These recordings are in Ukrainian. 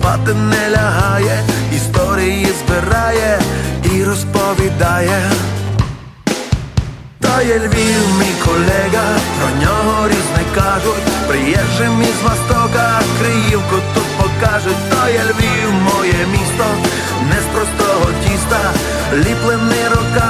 спати не лягає, історії збирає і розповідає. То є Львів, мій колега, про нього різне кажуть, приїжджим із Востока, Криївку тут покажуть, то є Львів, моє місто, не з простого тіста, ліплений роками,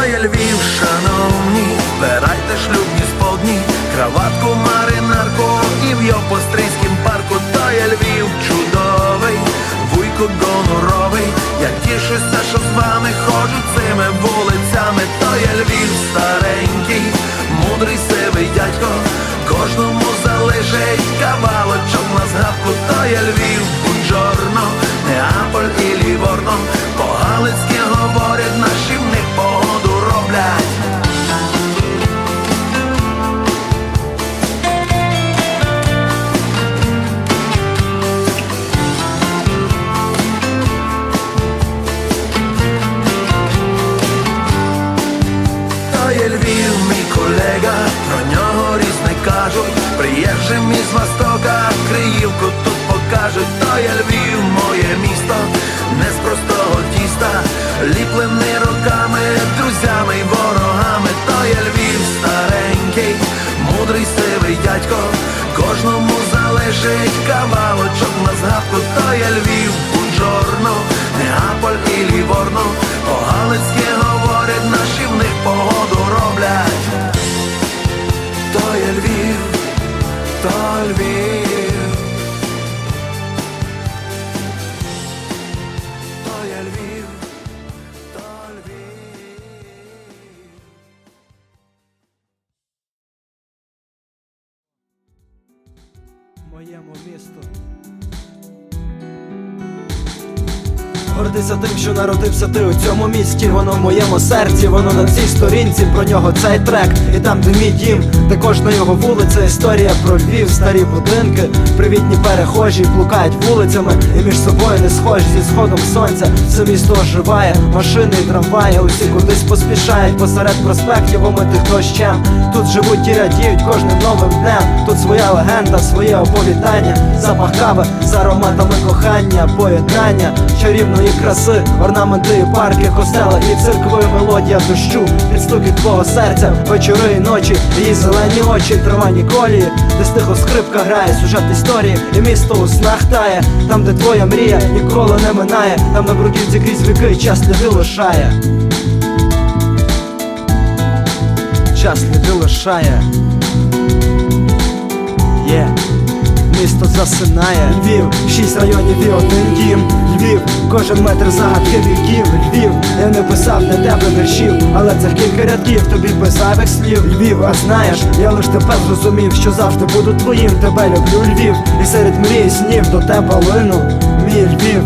То є Львів, шановні, збирайте шлюбні сподні, краватку, маринарку і в приїжджим із Востока, Криївку тут покажуть, то є Львів, моє місто, не з простого тіста, ліплений роками, друзями й ворогами, то є Львів старенький, мудрий сивий дядько, кожному залишить кавалочок на згадку, то є Львів, Буджорно, Неаполь і Ліворно, по-галицьки говорять, наші в них погоду роблять. То Львів. То є Львів, то Львів. моєму місту. Гордися тим, що народився ти у цьому місті, воно в моєму серці, воно на цій сторінці, про нього цей трек, і там, де мій дім, де кожна його вулиця, історія про Львів, старі будинки, привітні перехожі, блукають вулицями. І між собою не схожі зі сходом сонця. Все місто оживає, машини і трамваї, усі кудись поспішають. Посеред проспектів, омитих дощем. Тут живуть і радіють кожним новим днем. Тут своя легенда, своє оповідання, запах кави з ароматами кохання, поєднання, чарівної краси, орнаменти парки, костела і церкви, мелодія дощу, підстуки твого серця, вечори і ночі, її зелені очі, тривані колії, де стихо скрипка грає, сюжет історії, і місто у снах тає, там, де твоя мрія ніколи не минає, там на бруківці крізь віки час сліди лишає. Час сліди лишає. Місто засинає. Львів, шість районів і один дім. Львів, кожен метр загадки віків. Львів, я не писав для тебе віршів Але це кілька рядків, тобі без зайвих слів. Львів, а знаєш, я лиш тепер зрозумів Що завжди буду твоїм, тебе люблю Львів. І серед мрій снів до тебе лину. Мій Львів,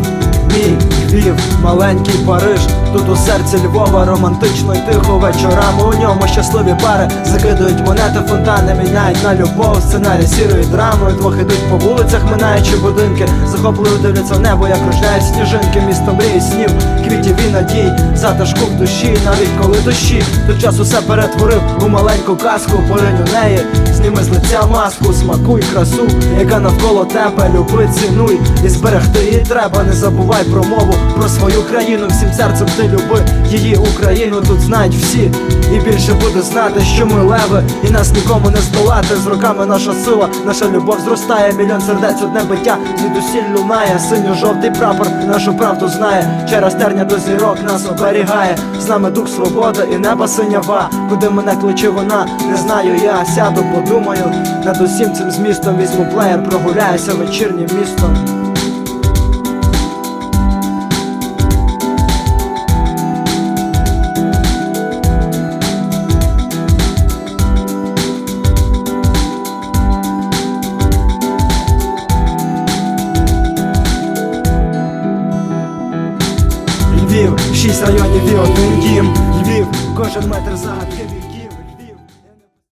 мій Львів, маленький Париж Тут у серці Львова романтично і тихо вечорами. У ньому щасливі пари закидують монети, фонтани міняють на любов. Сценарій сірої драми Двох ідуть по вулицях, минаючи будинки. Захопливо дивляться в небо, як кружляють сніжинки. Місто мрій, снів, квітів і надій. Затишку в душі, навіть коли дощі. Тут час усе перетворив у маленьку казку. Поринь у неї, зніми з лиця маску. Смакуй красу, яка навколо тебе. Люби, цінуй і зберегти її треба. Не забувай про мову, про свою країну. Всім серцем ти люби її Україну Тут знають всі. І більше буде знати, що ми леви І нас нікому не здолати. З роками наша сила, наша любов зростає. Мільйон сердець одне биття, звідусіль лунає. Синьо-жовтий прапор нашу правду знає. Через терня до зірок нас оберігає. З нами дух свободи і неба синява. Куди мене кличе вона, не знаю. Я Сяду, подумаю над усім цим змістом. Візьму плеєр, прогуляюся вечірнім містом шість районів і один дім. Львів, кожен метр загадки